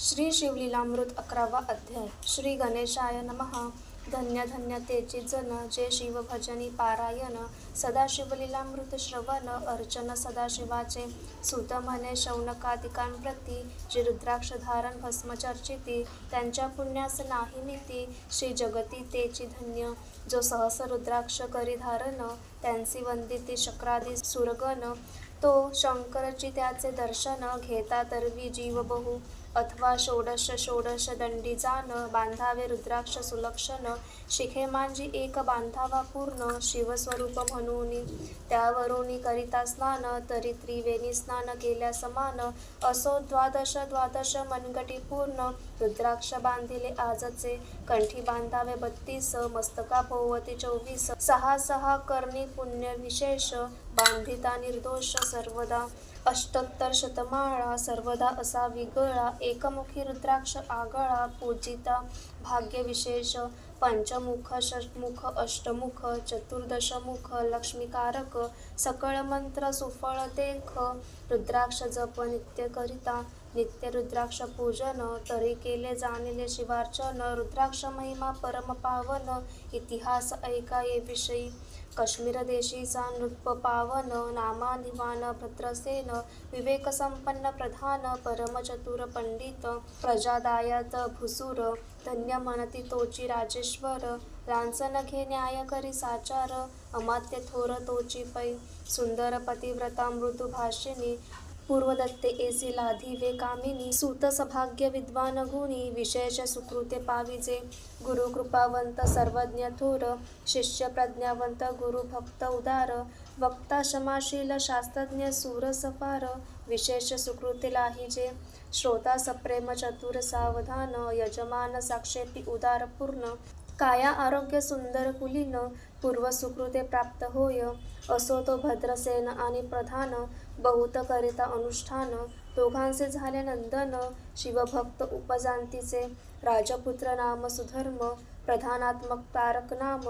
श्री शिवलीलामृत अकरावा अध्याय. श्री गणेशाय नमः. धन्य धन्य तेची जन जे शिव भजनी पारायण. सदाशिवलीलामृत श्रवण अर्चन सदाशिवाचे. सुत म्हणे शौनकादिकांप्रती जे रुद्राक्ष धारण भस्म चर्चिती त्यांच्या पुण्यास नाही नीती श्री जगती तेची धन्य जो सहस रुद्राक्ष करी धारण त्यांची वंदिती शक्रादी सुरगण. तो शंकरची त्याचे दर्शन घेता तरवी जीव बहु. अथवा षोडश षोडश दंडी बांधावे रुद्राक्ष सुलक्षण शिखे मांजी एक बांधावा पूर्ण शिवस्वरूप म्हणून. त्यावरून करिता स्नान तरी त्रिवेणी स्नान केल्या समान. असो द्वादश द्वादश मनगटी पूर्ण रुद्राक्ष बांधिले आजचे कंठी बांधावे. बत्तीस मस्तका भोवती चोवीस सहा सहा करणी पुण्य विशेष बांधिता निर्दोष सर्वदा. अष्टोत्तर शतमाळा सर्वदा असा विगळा. एकमुखी रुद्राक्ष आगळा पूजिता भाग्यविशेष. पंचमुख षटमुख अष्टमुख चतुर्दशमुख लक्ष्मीकारक सकळ मंत्र सुफळ देख रुद्राक्ष जप नित्य करिता. नित्य रुद्राक्ष पूजन तरी केले जाणले शिवार्चन रुद्राक्ष महिमा परम पावन इतिहास ऐका ये विषयी. काश्मीर देशीचा नृप पावन नामानिवान भद्रसेन विवेकसंपन्न प्रधान परमचतुर पंडित प्रजादायात भुसूर धन्य म्हणती तोची राजेश्वर लांसन घे न्याय करी साचार अमात्य थोर तोची पै. सुंदर पतिव्रता मृदुभाषिणी पूर्वदत्ते एसी लाधिवे कामिनी सूत सभाग्य विद्वान गुणी विशेष सुकृते पाविजे। गुरुकृपावंत सर्वज्ञ थोर शिष्य प्रज्ञावंत गुरु उदार वक्ता क्षमाशील शास्त्रज्ञ सूरसफार विशेष सुकृते लाहिजे। श्रोता सप्रेम चतुर सावधान यजमान साक्षेपी उदार पूर्ण काया आरोग्य सुंदर कुलीन पूर्व सुकृते प्राप्त होय। असो तो भद्रसेन आणि प्रधान बहुतकरिता अनुष्ठान दोघांचे झाले नंदन शिवभक्त उपजांतीचे राजपुत्र नाम सुधर्म प्रधानात्मक तारक नाम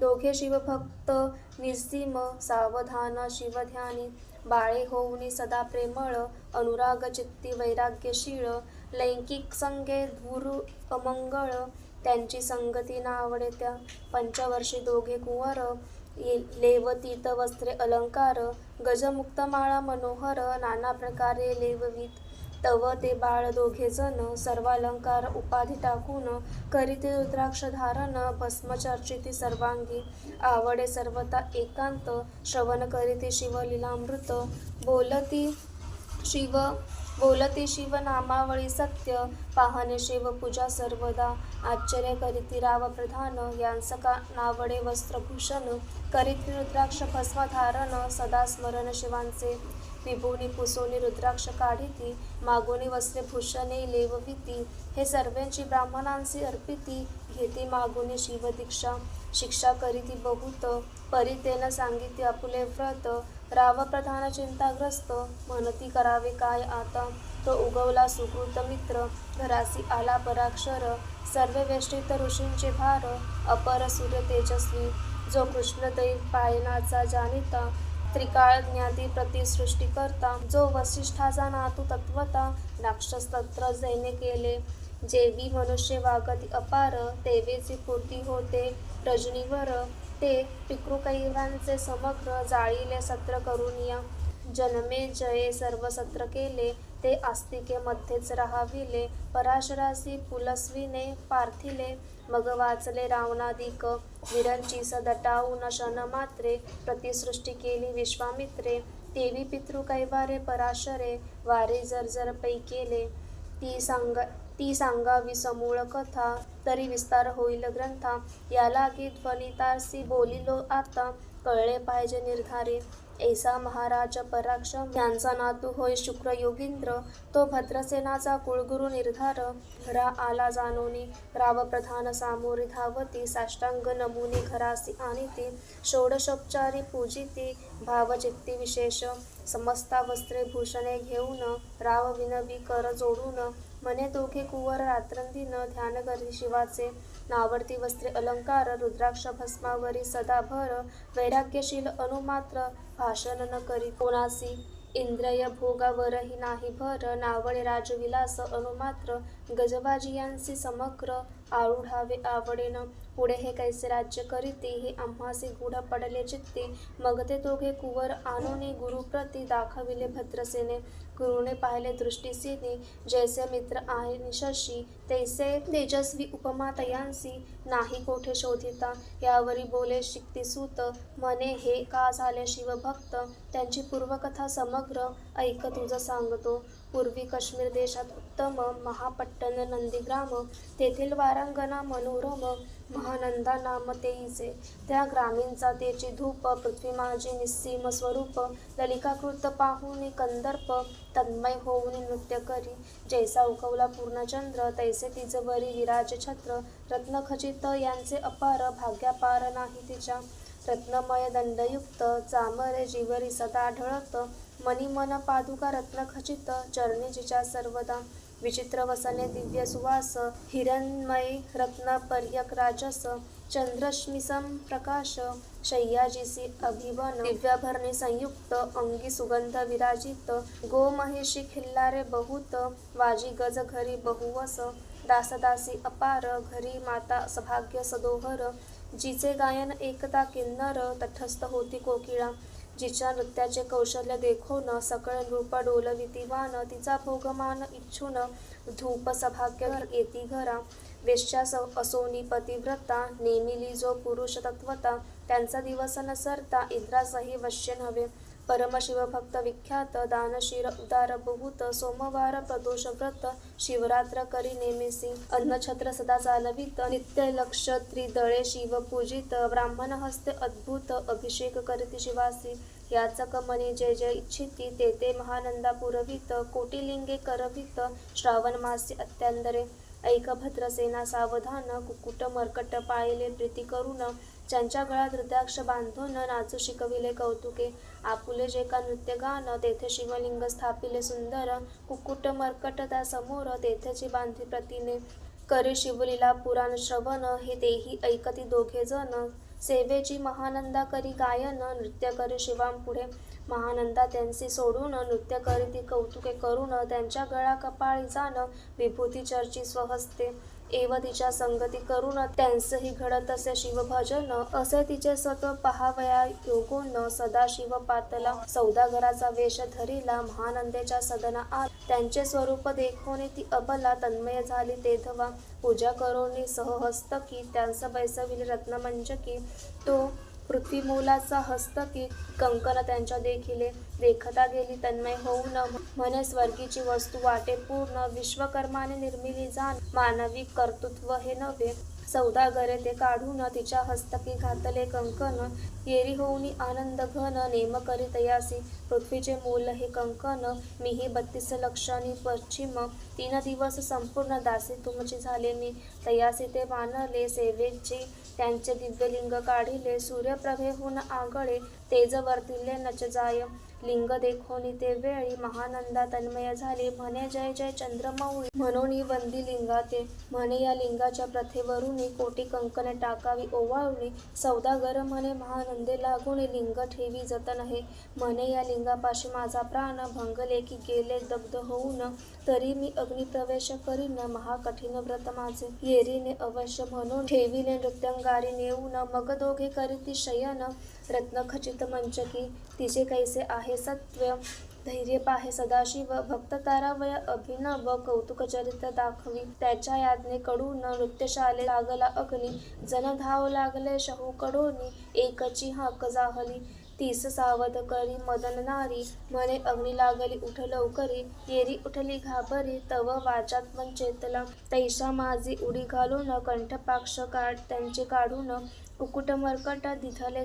दोघे शिवभक्त निस्सीम सावधान शिवध्यानी बाळे होऊनी सदा प्रेमळ अनुराग चित्ती वैराग्यशीळ लैंगिक संगे धूर अमंगळ त्यांची संगती नावडे त्या पंचवर्षी दोघे कुंवर ये- लेवतीत वस्त्रे अलंकार गजमुक्त माळा मनोहर नाना प्रकारे लेववीत. तव ते बाळ दोघे जण सर्वालंकार उपाधी टाकून करीते रुद्राक्ष धारण भस्मचर्चिती सर्वांगी. आवडे सर्वता एकांत श्रवण करीते शिवलीलामृत. बोलती शिव बोलते शिव नामावळी सत्य पाहणे शिव पूजा सर्वदा. आश्चर्य करीती राव प्रधान यांस का नावडे वस्त्रभूषण करीती रुद्राक्ष भस्मधारण सदा स्मरण शिवांचे. विभुनी पुसोनी रुद्राक्ष काढिती मागोनी वस्त्रे भूषणे लेवविती हे सर्वांची ब्राह्मणांसी अर्पिती घेती मागोनी शिवदीक्षा शिक्षा करीती बहुत परितेन सांगिती आपुले व्रत. राव प्रधान चिंताग्रस्त म्हणती करावे काय आता? तो उगवला सुकृत मित्र घरासी आला पराक्षर सर्व वेष्टित ऋषींचे भार अपर सूर्य तेजस्वी जो कृष्णदैव पायनाचा जाणिता त्रिकाळ ज्ञाती प्रतिसृष्टी करता जो वसिष्ठाचा नातू तत्वता राक्षसतत्र जैने केले. जेवी मनुष्य वागती अपार तेवेची पूर्ती होते रजनीवर ते पितृकैवांचे समग्र जाळीले सत्र करून या. जन्मे जये सर्व सत्र केले ते आस्तिके मध्येच राहाविले. पराशरासी पुलस्विने पार्थिले. मग वाचले रावणादिक. विरंची सदटाऊन शन मात्रे. प्रतिसृष्टी केली विश्वामित्रे. देवी पितृ कैवारे पराशरे. वारे जर्जर पै केले. ती सांग ती सांगावी समूळ कथा तरी विस्तार होईल ग्रंथा. याला की ध्वनितासी बोलिलो आता कळले पाहिजे निर्धारे. ऐसा महाराज पराक्षम यांचा नातू होय शुक्र योगींद्र. तो भद्रसेनाचा कुळगुरु निर्धार. घरा आला जाणोनी राव प्रधान सामोरी धावती साष्टांग नमुनी घरासी आणिती. षोडशोपचारी पूजिती भावचित्ती विशेष. समस्ता वस्त्रे भूषणे घेऊन राव विनवी कर जोडून. मने दोघे कुवर रात्रंदिन ध्यान करी शिवाचे नावडती वस्त्रे अलंकार रुद्राक्ष भस्मावरी सदा भर वैराग्यशील अनुमात्र भाषण न करी कोणासी इंद्रय भोगावरही नाही भर नावडे राजविलास अनुमात्र गजबाजियांसी समग्र आरूढावे आवडेन. पुढे हे कैसे राज्य करीते? हे आम्हासी गुढ पडले चित्ते. मग ते दोघे कुवर आणूनी गुरुप्रती दाखविले भद्रसेने. गुरुने पाहिले दृष्टीसीने जैसे मित्र आहे निशशी तैसे तेजस्वी उपमा तयांसी नाही कोठे शोधिता यावरी बोले शिक्तिसूत म्हणे हे का झाले शिवभक्त? त्यांची पूर्वकथा समग्र ऐक तुझं सांगतो. पूर्वी काश्मीर देशात उत्तम महापट्टण नंदीग्राम तेथील वारांगणा मनोरम महानंदा नाम तेईचे त्या ग्रामीणचा तेची धूप पृथ्वी माझी निस्सीम स्वरूप ललिकाकृत पाहून कंदर्प तन्मय होऊन नृत्य करी. जैसा उगवला पूर्णचंद्र तैसे तिजवरी विराज छत्र रत्नखचित यांचे अपार भाग्यापार नाही तिच्या. रत्नमय दंडयुक्त चामरे जीवरी सदा ढळत मनी मन पादुका रत्न खचित चरणीजीच्या सर्वदा विचित्र वसने दिव्य सुवास हिरणमय रत्न पर्यक राजस चंद्रश्मिसम प्रकाश शय्याजीसी अभिवन दिव्याभरणी संयुक्त अंगी सुगंध विराजित गोमहिषी खिल्लारे बहुत वाजी गज घरी बहुवस दासदासी अपार घरी माता सभाग्य सदोहर जिचे गायन एकता किन्नर तटस्थ होती कोकिळा. जिच्या नृत्याचे कौशल्य देखून सकळ नृप डोलवितीवान तिचा भोगमान इच्छून धूप सभाग्य येती घरा. वेश्या स असोनी पतिव्रता नेमिली जो पुरुष तत्वता त्यांचा दिवस न सरता इंद्रासही वश्य नव्हे. परमशिवभक्त विख्यात दानशीर उदार बहुत सोमवार प्रदोष व्रत शिवरात्र करी नेमेसी. अन्नछत्र सदा चालवित नित्य लक्ष त्रिदळे शिव पूजित ब्राह्मण हस्ते अद्भुत अभिषेक करीती शिवासी. याचक मनी जय जय इच्छिती ते ते महानंदा पुरवित कोटिलिंगे करवित श्रावण मासी अत्यांदरे ऐक भद्रसेना सावधान कुकुट मर्कट पाळले प्रीती करून ज्यांच्या गळ्यात हृदयाक्ष बांधून नाचू शिकविले कौतुके. आपुले जे का नृत्य गान तेथे शिवलिंग स्थापिले सुंदर. कुकुट मर्कटता समोर तेथेची बांधी प्रतिने करे शिवलीला पुराण श्रवण हे तेही ऐकती दोघे जण. सेवेची महानंदा करी गायन नृत्य करी शिवांपुढे. महानंदा त्यांची सोडून नृत्य करी ती कौतुके करून त्यांच्या गळा कपाळी जाण विभूती चर्ची स्वहस्ते. एव तिच्या संगती करून त्यांचंही घडत असे शिवभजन असे तिचे सत्व पहावया योगोन सदा शिव पातला सौदागराचा वेश धरिला महानंदेच्या सदना आत. त्यांचे स्वरूप देखोने ती अबला तन्मय झाली तेधवा. पूजा करोनी सहहस्तकी त्यांचं बैसविले रत्नमंजकी तो पृथ्वीमूलाचा हस्तकी कंकन त्यांच्या देखिले देखता गेली तन्मय होऊन म्हणे स्वर्गीची वस्तू वाटे पूर्ण. विश्वकर्माने निर्मिली जाण मानवी कर्तृत्व हे नव्हे सौदागरे ते काढून तिच्या हस्तकी घातले कंकण. येरी होऊन आनंद घन नेम करी तयासी पृथ्वीचे मूल हे कंकण. मीही बत्तीस लक्षांनी पश्चिम. तीन दिवस संपूर्ण दासी तुमची झाले मी. तयासी ते मानले सेवेची. त्यांचे दिव्यलिंग काढिले. सूर्यप्रभेहून आगळे तेज वर्तिले नच जाय लिंग देखोनी ते वेळी महानंदा तन्मय झाली. म्हणे जय जय चंद्रमाऊळी म्हणून वंदी लिंगाते म्हणे या लिंगाच्या प्रथेवरून कोटी कंकणे टाकावी ओवाळूनी सौदागर म्हणे महानंदे लागून लिंग ठेवी जतन हे म्हणे या लिंगापाशी माझा प्राण भंगले की गेले दग्ध होऊन. तरी मी अग्निप्रवेश करीन महाकठीण व्रत माझे. येरीने अवश्य म्हणून ठेवीने नृत्यंगारी नेऊन मग दोघे करीती शयन. रत्नखचित मंचकी तिचे कैसे आहे सत्व? धैर्य पाहे सदाशिव भक्त तारावय अभिनव कौतुक चरित्र दाखवी. त्याच्या याज्ञेकडून नृत्यशाले लागला अग्नी. जन धाव लागले शहूकडोनी एकची हाक जाहली. तीस सावध करी मदन नारी. म्हणे अग्नी लागली उठ लवकरी. येरी उठली घाबरी. तव वाचात पण चेतला. तैशा माझी उडी घालून कंठपाक्ष काढ. त्यांचे काढून उकुट मर्कट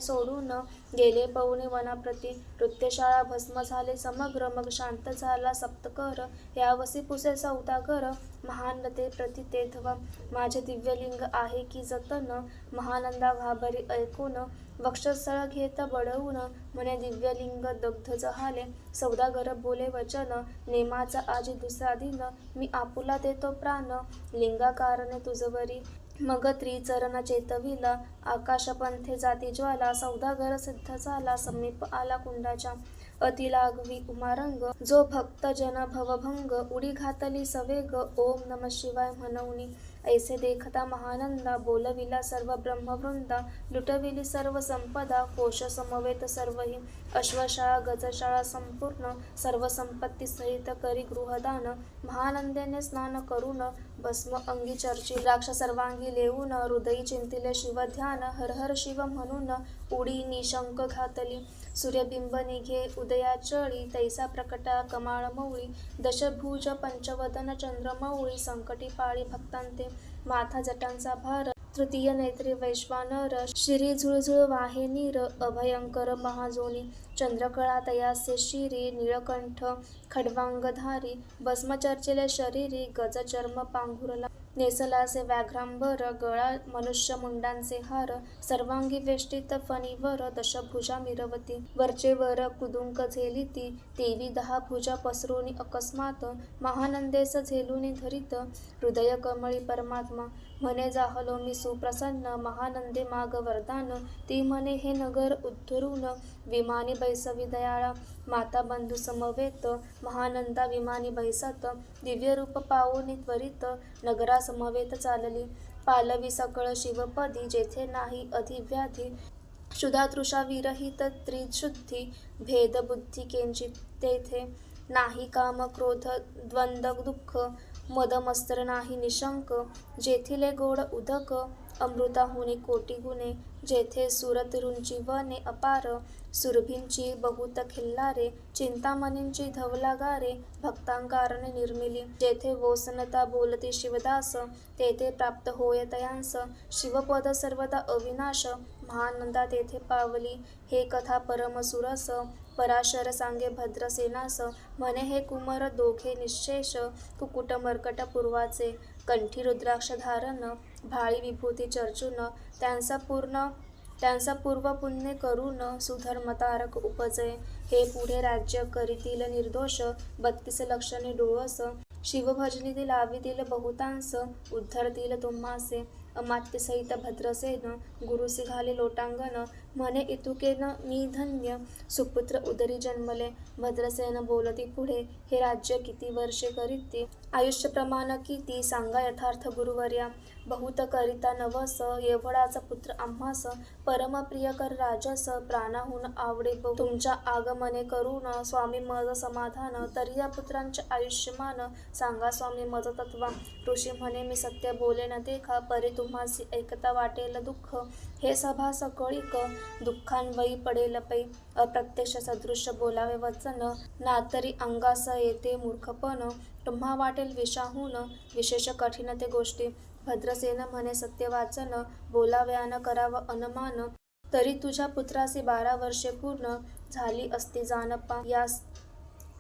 सोडून गेले. पवने वनाप्रती नृत्यशाळा भस्म झाले. समग्र मग शांत झाला. सप्तकर यावसी पुसे सौदागर महान ते प्रति तेथवा माझे दिव्यलिंग आहे की जतन. महानंदा घाबरी ऐकून वक्षस्थळ घेत बडवून म्हणे दिव्यलिंग दग्ध जहाले. सौदागर बोले वचन. नेमाचा आजी दुसरा दिन. मी आपुला देतो प्राण. लिंगाकारणे तुझवरी. मग त्रिचरण चेतविला आकाशपंथे जाती ज्वाला सौदागर सिद्ध झाला. समीप आला कुंडाच्या अति लागवी उमारंग जो भक्त जन भवभंग उडी घातली सवेग. ओम नम शिवाय म्हणवणी. ऐसे देखता महानंदा बोलविला सर्व ब्रह्मवृंदा लुटविली सर्व संपदा कोश समवेत सर्वही अश्वशाळा गजशाळा संपूर्ण सर्व संपत्ती सहित करी गृहदान महानंदेने स्नान करून भस्म अंगी चर्ची द्राक्ष सर्वांगी लेऊन हृदयी चिंतिले शिवध्यान हर हर शिव म्हणून उडी निशंक घातली. सूर्यबिंब निघे उदयाचळी तैसा प्रकटा कमाळ मौळी दशभुज पंचवदन चंद्रमौळी संकटी पाळी भक्तांते माथा जटांचा भार तृतीय नेत्री वैश्वानर शिरी झुळझुळ वाहे नीर अभयंकर महाजोनी चंद्रकळा तयासे शिरी निळकंठ खडवांगधारी भस्मचर्चिले शरीरी गज चर्म पांघुरला नेसलासे व्याघ्रांभर गळा मनुष्य मुंडांचे हार सर्वांगी वेष्टित फणीवर दशभुजा मिरवती. वरचे वर कुदुंक झेलिती तेवी दहा भुजा पसरून अकस्मात महानंदेस झेलून धरित हृदय कमळी परमात्मा म्हणे जाहलो मी सुप्रसन्न महानंदे माग वरदान. ती म्हणे हे नगर उद्धरून विमानी बैसवी दयाळा. माता बंधू समवेत. महानंदा विमानी बैसत. दिव्य रूप त्वरित. नगरा समवेत चालली. पालवी सकळ शिवपदी. जेथे नाही अधिव्याधी. क्षुधातृषा विरहित त्रिशुद्धी. भेदबुद्धी केंचित तेथे. नाही काम क्रोध द्वंद्व दुःख. मदमस्त्र नाही निशंक जेथिले गोड उदक अमृताहुनी कोटी गुणे जेथे सुरतिरुंची वने अपार सुरभींची बहुत खिल्लारे चिंतामणींची धवलागारे भक्तांकारणे निर्मिली जेथे वोसनता बोलती शिवदास तेथे प्राप्त होय तयांस शिवपद सर्वदा अविनाश महानंदा तेथे पावली हे कथा परमसुरस पराशर सांगे भद्रसेनास म्हणे हे कुमर दोघे निश्शेष कुकुट मर्कट पूर्वाचे कंठी रुद्राक्ष धारण भाळी विभूती चर्चून त्यांचा पूर्ण त्यांचा पूर्व पुण्य करून सुधर्मतारक उपजे. हे पुढे राज्य करीतील निर्दोष बत्तीस लक्षणे डोळस शिवभजनीतील लावितील बहुतांस उद्धरतील तुम्हासे अमात्यसहित भद्रसेन गुरुसिघाले लोटांगण म्हणे इतुकेन मी धन्य सुपुत्र उदरी जन्मले. भद्रसेन बोलती पुढे हे राज्य किती वर्षे करीत आयुष्य प्रमाण किती? सांगा यथार्थ गुरुवर्या. बहुत करिता नवस येवळाचा पुत्र आम्हास परमप्रियकर राजस प्राणाहून आवडे तुमच्या आगमने करून स्वामी मज समाधान तरी या पुत्रांचे आयुष्यमान सांगा स्वामी मज तत्वा. ऋषी म्हणे मी सत्य बोले न देखा परे तुम्हासी ऐकता वाटेल दुःख. हे सभा सकळीक दुःखांवयी पडेल पै. अप्रत्यक्ष सदृश बोलावे वचन नातरी अंगास येते मूर्खपण. तुम्हा वाटेल विषाहून विशेष कठीण ते गोष्टी. भद्रसेन म्हणे सत्य वाचन बोलाव्यान करावं अनमान तरी तुझ्या पुत्रासी बारा वर्षे पूर्ण झाली असती जानपा यास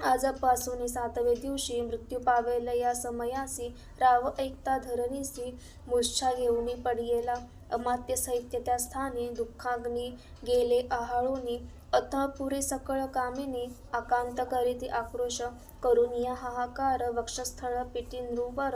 आजपासून सातवे दिवशी मृत्यू पावेल या समयासी राव ऐकता धरणीसी मूर्छा घेऊन पडियेला. अमात्य साहित्य त्या स्थानी दुःखाग्नी गेले आहाळूनी अतः पुरी सकळ कामिनी आकांत करीती आक्रोश करुनिया हाहाकार वक्षस्थळ पिटी नृवर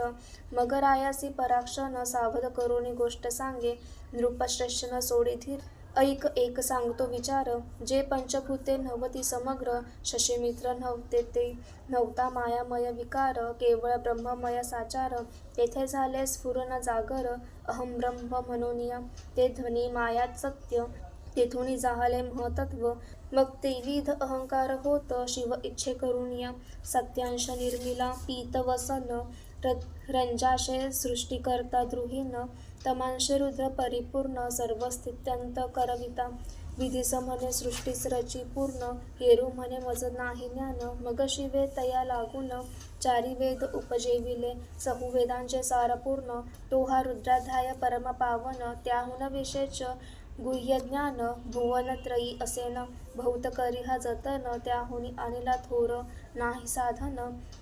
मगरायासी पराक्षण सावध करुणी गोष्ट सांगे नृपश्रेष्ठन सोडी धीर. ऐक एक सांगतो विचार जे पंचभूते नव्हती समग्र शशीमित्र नव्हते ते. नव्हता मायामय विकार केवळ ब्रह्ममय साचार. तेथे झाले स्फुरण जागर अहम ब्रह्म म्हणून ते ध्वनी मायात सत्य तेथून जाहले महतत्व. मग तेविध अहंकार होत शिव इच्छे करून या सत्यांश निर्मिला पीत वसन. र रंजाशे सृष्टीकर्ता द्रुहीन तमांशे रुद्र परिपूर्ण सर्व स्थित्यंत करविता. विधीस म्हणे सृष्टीस रची पूर्ण. हेरू म्हणे मज नाही ज्ञान. मग शिवे तया लागून. चारी वेद उपजेविले. चहुवेदांचे सारपूर्ण तो हा रुद्राध्याय परमपावन. त्याहून विशेष गुह्य ज्ञान भुवनत्रयी असेन. भौतकरी करी हा जतन त्याहुनी अनिला थोर. नाही साधन.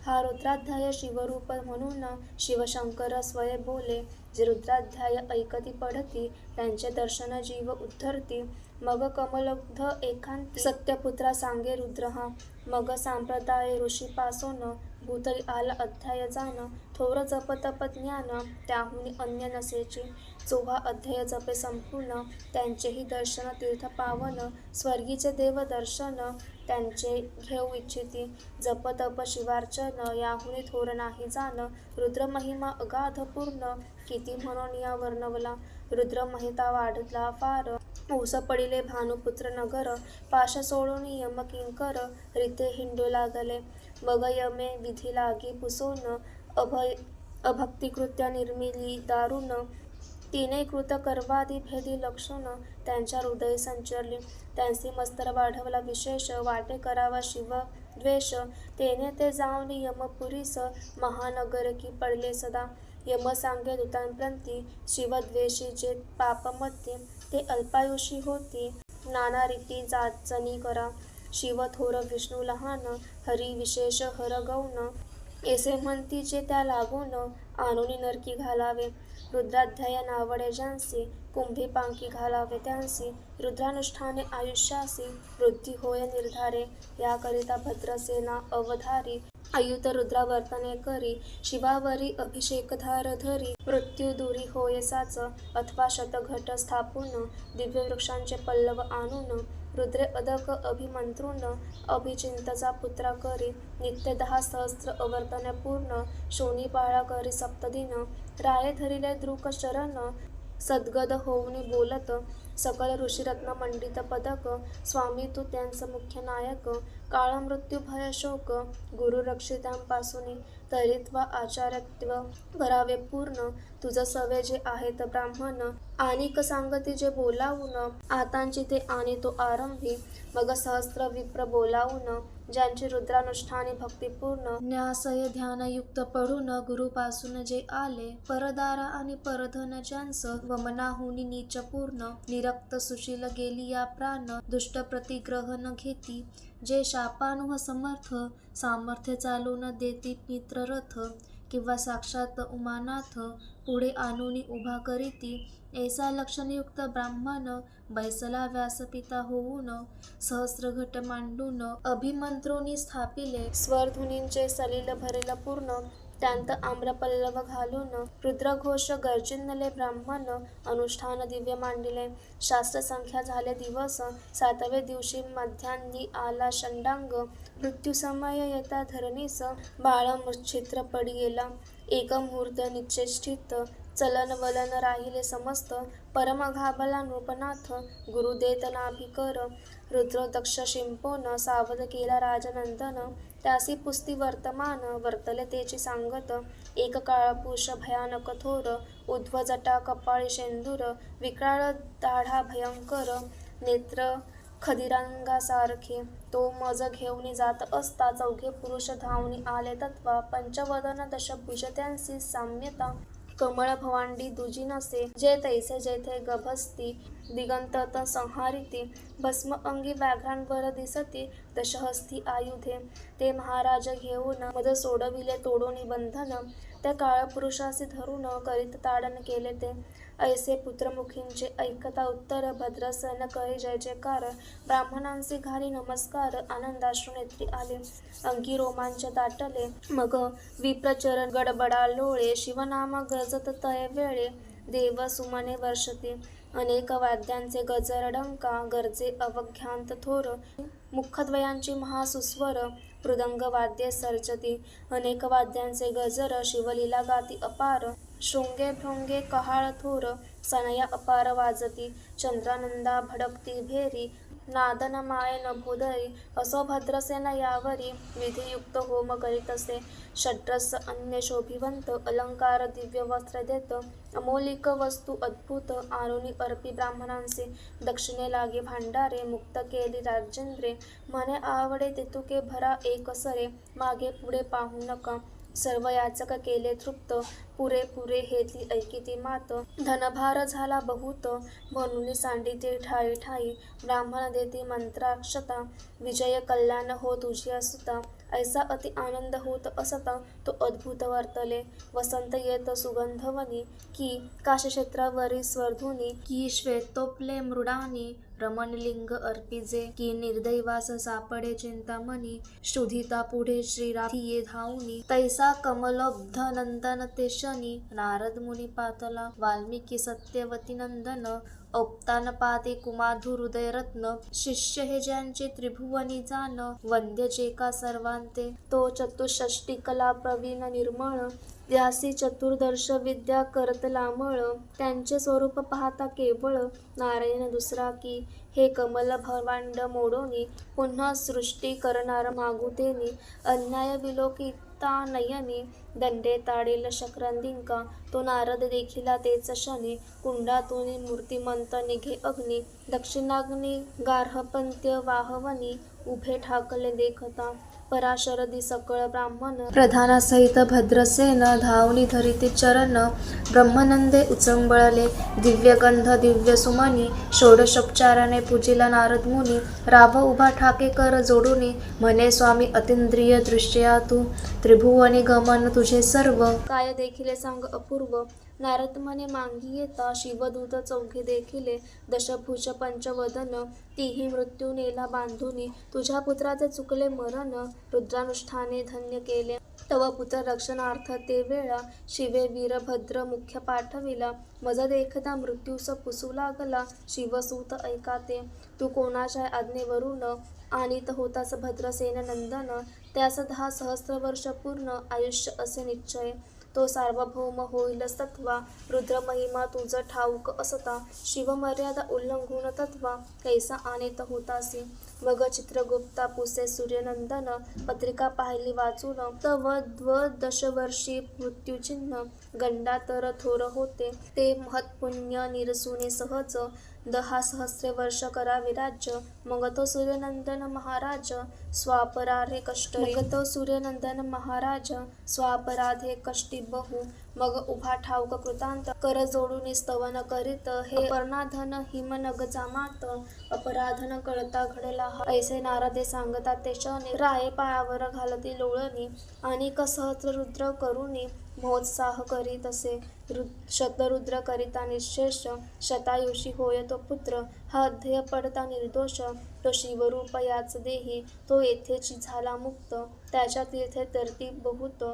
हा रुद्राध्याय शिवरूप म्हणून शिवशंकर स्वय बोले. जे रुद्राध्याय ऐकती पडती त्यांचे दर्शन जीव उद्धरती. मग कमलब्ध एखांत सत्यपुत्रा सांगे रुद्र. हा मग सांप्रदाय ऋषीपासून भूतली आला अध्याय जाण. थोर जप तप ज्ञान त्याहून अन्य नसेची. चोहा अध्याय जपे संपूर्ण त्यांचेही दर्शन तीर्थ पावन स्वर्गीचे देव दर्शन त्यांचे घेऊ इच्छिती. जप तप शिवार्चन याहुनी थोर नाही जाण. रुद्र महिमा अगाध पूर्ण किती म्हणून या वर्णवला. रुद्रमहिता वाढला फार. ऊस पडिले भानुपुत्र नगर. पाश सोडून यम किंकर रिते हिंडू लागले. मग यमे विधी लागी पुसोन अभय अभक्तिकृत्य निर्मिली दारुण. तिने कृत कर्वादी भेदी लक्षण त्यांच्या हृदय संचरली. त्यांची मस्तर वाढवला विशेष वाटे करावा शिव द्वेष. तेने ते जाऊन यमपुरीस महानगर की पडले सदा. यम सांगे दुतांप्रंती शिवद्वेषी जे पापमत्ते ते अल्पायुषी होती. नाना रीती जाचनी करा. शिव थोर विष्णू लहान हरी विशेष हर गौण. एसे म्हणतीचे त्या लागून आणून नरकी घालावे. रुद्राध्याय नावडे ज्यांसी कुंभी पांकी घालावे त्यांसी रुद्रानुष्ठाने आयुष्यासी वृद्धी होय निर्धारे. याकरिता भद्रसेना अवधारी आयुत रुद्रावर्तने करी शिवावरी अभिषेकधार धरी मृत्यू दुरी होय साच अथवा शतघट स्थापून दिव्य वृक्षांचे पल्लव आणून रुद्रे अदक अभिमंत्रून अभिचिंतचा पुत्रा करी नित्य दहा सहस्र अवर्तने पूर्ण शोनी पाळा करी सप्तदिन. राये धरिले द्रुक शरण सद्गद होऊनी बोलत सकल ऋषिरत्न मंडित पदक स्वामी तू त्यांचं मुख्य नायक काळ मृत्यू भय शोक गुरु रक्षितांपासून तरित्व आचार्यत्व करावे पूर्ण. तुझं सवे जे आहेत ब्राह्मण आणिक सांगती जे बोलावून आतांची ते आणि तो आरंभी. मग सहस्त्र विप्र बोलावून ज्यांची रुद्रानुष्ठाने भक्तिपूर्ण न्यासय ध्यानयुक्त पडून गुरुपासून जे आले परदारा आणि परधन ज्यांस वमनाहुनी नीचपूर्ण निरक्त सुशील गेली या प्राण दुष्ट प्रतिग्रह न घेती. जे शापानुह समर्थ सामर्थ्य चालून देती मित्ररथ किंवा साक्षात उमानाथ पुढे आणून उभा करीती ऐसा लक्षणयुक्त ब्राह्मण बैसला व्यासपिता होऊन सहस्रघट मांडून अभिमंत्रोनी स्थापिले. स्वरधुनींचे सलील भरेल पूर्ण त्यांत आम्रपल्लव घालून रुद्रघोष गर्जिनले ब्राह्मण अनुष्ठान दिव्य मांडिले. शास्त्र संख्या झाले दिवस सातवे दिवशी मध्यान्नी आला षंडांग मृत्युसमय यथा येता धरणीस बाळ गेला एकमुहूर्त एक मुहूर्त निश्चेष्टित चलन वलन राहिले समस्त. परम घाबला नृपनाथ गुरुदेत नाभिकर. रुद्रोदक्ष शिंपोन सावध केला राजनंदन. त्यासी पुस्ती वर्तमान वर्तले तेची सांगत. एक काळपुष भयानक थोर उध्वजटा कपाळी शेंदूर. विक्राळ दाढा भयंकर नेत्र खदिरांगासारखे. तो मज घेऊन जात असता चौघे पुरुष धावणी आले तत्वा पंचवदन दशभुजत्यांची साम्यता कमळ भवांडी दुजी नसे. जे तैसे जेथे गभस्ती दिगंतत संहारिती भस्म अंगी व्याघ्रांवर दिसती दशहस्ती आयुधे. ते महाराज घेऊन मद सोडविले तोडोनी बंधन त्या काळपुरुषासी धरून करीत ताडन केले ते. ऐसे पुत्रमुखींचे ऐकता उत्तर भद्रसन कळे जय जयकार ब्राह्मणांचे घाली नमस्कार आनंदाश्रू नेत्री आले. अंगी रोमांच दाटले. मग विप्रचरण गडबडा लोळे शिवनाम गजत तय वेळे. देव सुमने वर्षते. अनेक वाद्यांचे गजर डंका गरजे अवघ्यांत थोर. मुखद्वयांची महासुस्वर मृदंग वाद्ये सर्जती. अनेक वाद्यांचे गजर शिवलीला गाती अपार. शृंगे भृंगे कहाळ थोर सनया अपार वाजती चंद्रानंदा भडकती भेरी नादन माय नभोदरी असो भद्रसेन यावरी विधियुक्त होम करीत असे षड्रस अन्य शोभिवंत अलंकार दिव्य वस्त्र देत अमोलिक वस्तू अद्भुत आरुणी अर्पी ब्राह्मणांचे दक्षिणे लागे भांडारे मुक्त केली राजेंद्रे म्हणे आवडे तेतुके भरा एकसरे मागे पुढे पाहू नका सर्व याचक केले तृप्त. पुरे पुरे हेती ऐकिती मात. धनभार झाला बहुत. म्हणून सांडिते ठाई ठाई. ब्राह्मण देती मंत्राक्षता. विजय कल्याण हो तुझी असुता ऐसा अति आनंद होत असता तो अद्भुत वर्तले वसंत येत सुगंधवनी की काशक्षेत्रावरी स्वर्धुनी की श्वेतोपले मृडानी रमणलिंग अर्पिजे की निर्दैवास सापडे चिंतामणी शुधिता पुढे श्रीराधिये धावनी. तैसा कमलब्ध नंदन ते शनी. नारद मुनी पातला. वाल्मिकी सत्यवती नंदन. औप्तान पाते कुमाधु शिष्य हे ज्यांचे त्रिभुवनी जाण वंद्य जे का सर्वांते. तो चतुष्षष्टी कला प्रवीण निर्मळ व्यासी चतुर्दर्श विद्या करतलामळ त्यांचे स्वरूप पाहता केवळ नारायण दुसरा की. हे कमल भवांड मोडोनी पुन्हा सृष्टी करणार मागुतेनी अन्याय विलोकित नयनी दंडे ताडेल शक्रंदिंका तो नारद देखिला तेच शनी कुंडातून मूर्तिमंत निघे अग्नी दक्षिणाग्नी गार्हपंत्य वाहवनी उभे ठाकले देखता. पराशरदी सकळ ब्राह्मण प्रधानासहित भद्रसेन धावनी धरिती चरण ब्रह्मनंदे उचंबळले. दिव्यगंध दिव्य सुमनी षोडशोपचाराने पूजिला नारद मुनी. राव उभा ठाके कर जोडुनी म्हणे स्वामी अतिंद्रिय दृष्ट्या तू. त्रिभुवनी गमन तुझे सर्व. काय देखिले सांग अपूर्व. नारद म्हणे मांगी येता शिवदूत चौघे देखिले दशभुज पंचवदन. तीही मृत्यू नेला बांधुनी. तुझ्या पुत्राचे चुकले मरण रुद्रानुष्ठाने धन्य केले. तव पुत्र रक्षणार्थ ते वेळा शिवे वीरभद्र मुख्य पाठविला. मज देखता मृत्यूस पुसू लागला. शिवसूत ऐकाते तू. कोणाच्या आज्ञेवरून आणित होतास भद्रसेन नंदन त्यास दहा सहस्र वर्ष पूर्ण आयुष्य असे निश्चय. तो सार्वभौम होईल तत्वा रुद्र महिमा तुझ ठाऊक असता. शिवमर्यादा उल्लंघून तत्वा. कैसा आणीत होतासी. मग चित्रगुप्ता पुसे सूर्यनंदन पत्रिका पाहिली वाचून. तव द्वदशवर्षी मृत्यूचिन्ह. गंडा तर थोर होते. ते महत्पुण्य निरसुने सहज. दहा सहस्रे वर्ष करावे राज्य. मग तो सूर्यनंदन महाराज स्वापराधे कष्ट मग तो सूर्यनंदन महाराज स्वापराधे कष्टी बहु. मग उभा ठाऊक कृतांत कर जोडून स्तवन करीत. हे अपर्णाधन हिमनग जामात अपराधन कळता घडला ऐसे नारदे सांगता ते शनी राये पायावर घालती लोळणी आणि सहस्र रुद्र करुणी. महोत्साह करीत असे रु शतरुद्र करिता निशेष शतायुषी होय तो पुत्र हा अध्यय पडता निर्दोष तो शिवरूप याच देही तो येथेची झाला मुक्त त्याच्या तीर्थे तरती बहुत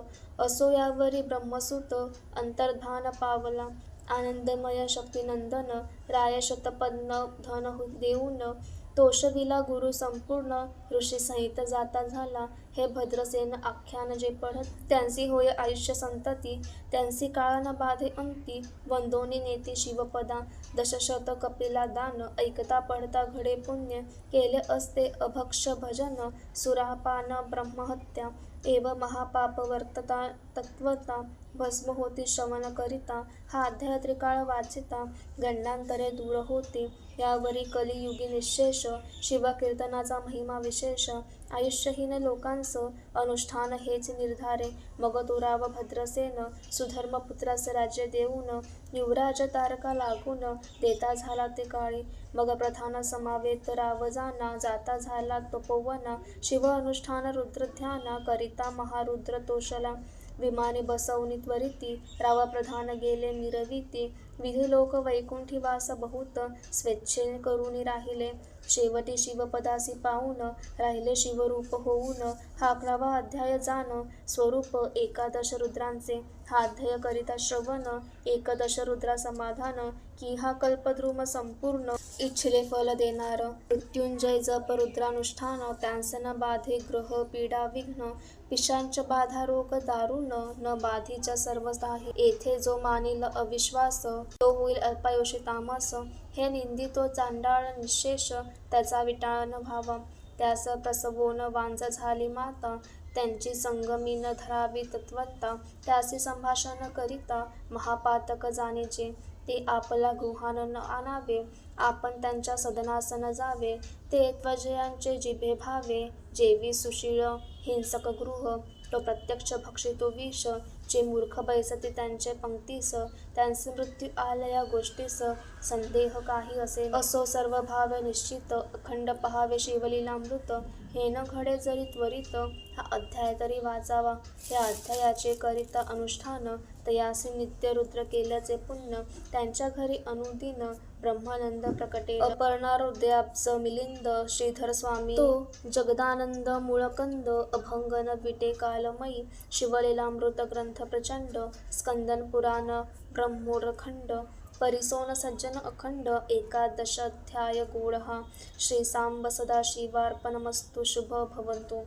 असो यावरी ब्रह्मसूत अंतर्धान पावला आनंदमय शक्तिनंदन राय शतपन्न धन देऊन तोषविला गुरु संपूर्ण ऋषी संहित जाता झाला हे भद्रसेन आख्यान जे पढत त्यांसी होय आयुष्य संतती त्यांसी काळ बाधे अंती वंदोनी नेती शिवपदा दशशत कपिला दान ऐकता पडता घडे पुण्य केले असते अभक्ष भजन सुरापान ब्रह्महत्या एव महापाप वर्तता तत्वता भस्म होती श्रवण करिता हा अध्याय त्रिकाळ वाचिता गंडांतरे दूर होती यावरी कलियुगी निशेष शिवकीर्तनाचा महिमा विशेष आयुष्यहीन लोकांचं अनुष्ठान हेच निर्धारे. मग तोराव भद्रसेन सुधर्मपुत्रास राज्य देऊन युवराज तारका लागून देता झाला ते काळी. मग प्रधान समावेत रावजाना जाता झाला तपोवना. शिव अनुष्ठान रुद्रध्याना करिता महारुद्र तोषला. विमाने बसवणी त्वरिती राव प्रधान गेले निरविती विधी लोक वैकुंठी वास बहुत स्वेच्छेने करून राहिले. शेवटी शिवपदासी पाहून राहिले शिवरूप होऊन हा अकरावा अध्याय जाण स्वरूप एकादश रुद्रांचे. हा अध्याय करिता श्रवण एकदश रुद्रा समाधान की हा कल्पद्रुम संपूर्ण इच्छिले फल देणार. मृत्युंजय जप रुद्रानुष्ठान त्यांसन बाधे ग्रह पीडा विघ्न पिशांच बाधा रोग दारुण न बाधीच्या सर्व येथे जो मानिल अविश्वास तो होईल अल्पायुषी तामस. हे निंदितो चांडाळ निशेष त्याचा विटाळ न व्हावा त्यास प्रसवोन वांज झाली माता. त्यांची संगमी न धरावी तत्वता त्याचे संभाषण करिता महापातक जाणीचे ते आपला गृहान न आणावे. आपण त्यांच्या सदनास न जावे. ते त्वजयांचे जिभे भावे जेवी सुशीळ हिंसक गृह. तो प्रत्यक्ष भक्षितो विष जे मूर्ख बैसते त्यांचे पंक्तीस त्यांचे मृत्यू आल्या या गोष्टीस संदेह काही असे असो सर्व भाव निश्चित अखंड पहावे शिवलीलामृत हे न घडे जरी त्वरित हा अध्याय तरी वाचावा. या अध्यायाचे करिता अनुष्ठान तयासी नित्य रुद्र केल्याचे पुण्य त्यांच्या घरी अनुदिन ब्रह्मानंद प्रकटे अपर्णारुद्याब्ज मिलिंद श्रीधर स्वामी तो जगदानंद मूळकंद अभंगन विटे कालमयी शिवलीलामृत ग्रंथ प्रचंड स्कंदन पुराण ब्रह्मोरखंड परिसोन सज्जन अखंड एकादशाध्याय गूढ श्री सांब सदाशिवार्पणमस्तु शुभ भवन्तु।